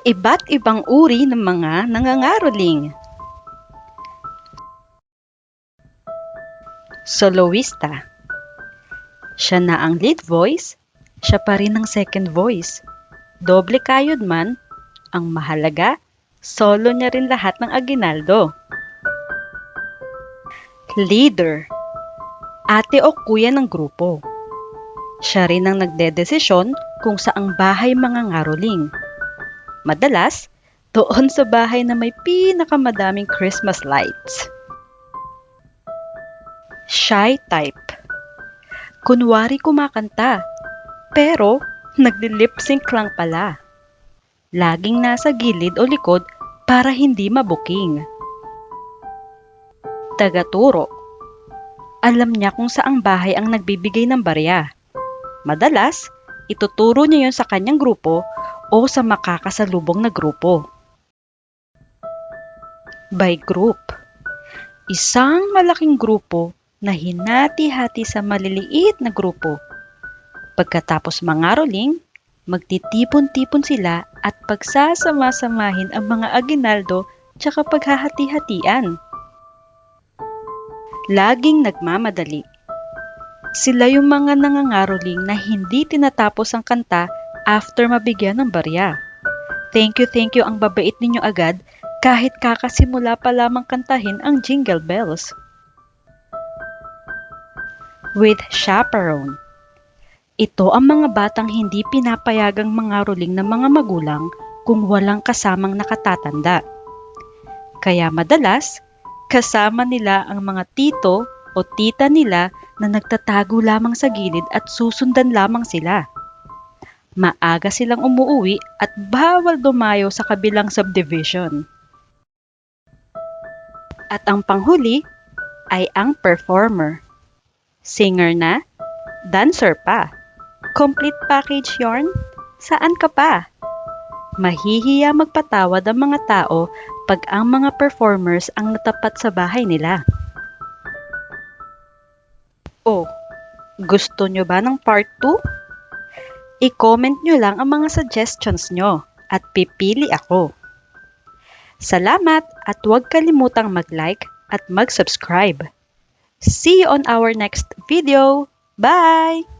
Iba't ibang uri ng mga nangangaroling. Soloista. Siya na ang lead voice, siya pa rin ang second voice. Doble kayod man, ang mahalaga, solo niya rin lahat ng aginaldo. Leader. Ate o kuya ng grupo. Siya rin ang nagdedesisyon kung saang bahay mga ngaroling. Madalas, doon sa bahay na may pinakamadaming Christmas lights. Shy type. Kunwari kumakanta, pero nagli-lip sync lang pala. Laging nasa gilid o likod para hindi mabuking. Tagaturo. Alam niya kung saang bahay ang nagbibigay ng barya. Madalas, ituturo niya yon sa kanyang grupo o sa makakasalubong na grupo. By group. Isang malaking grupo na hinati-hati sa maliliit na grupo. Pagkatapos mangaroling, magtitipon-tipon sila at pagsasama-samahin ang mga aginaldo tsaka paghahati-hatian. Laging nagmamadali. Sila yung mga nangangaroling na hindi tinatapos ang kanta after mabigyan ng barya. Thank you, thank you ang babait ninyo agad kahit kakasimula pa lamang kantahin ang jingle bells. With chaperone. Ito ang mga batang hindi pinapayagang mangaroling ng mga magulang kung walang kasamang nakatatanda. Kaya madalas, kasama nila ang mga tito o tita nila na nagtatago lamang sa gilid at susundan lamang sila. Maaga silang umuuwi at bawal dumayo sa kabilang subdivision. At ang panghuli ay ang performer. Singer na, dancer pa. Complete package yarn? Saan ka pa? Mahihiya magpatawad ang mga tao pag ang mga performers ang natapat sa bahay nila. Oh, gusto nyo ba ng part 2? I-comment nyo lang ang mga suggestions nyo at pipili ako. Salamat at huwag kalimutang mag-like at mag-subscribe. See you on our next video. Bye!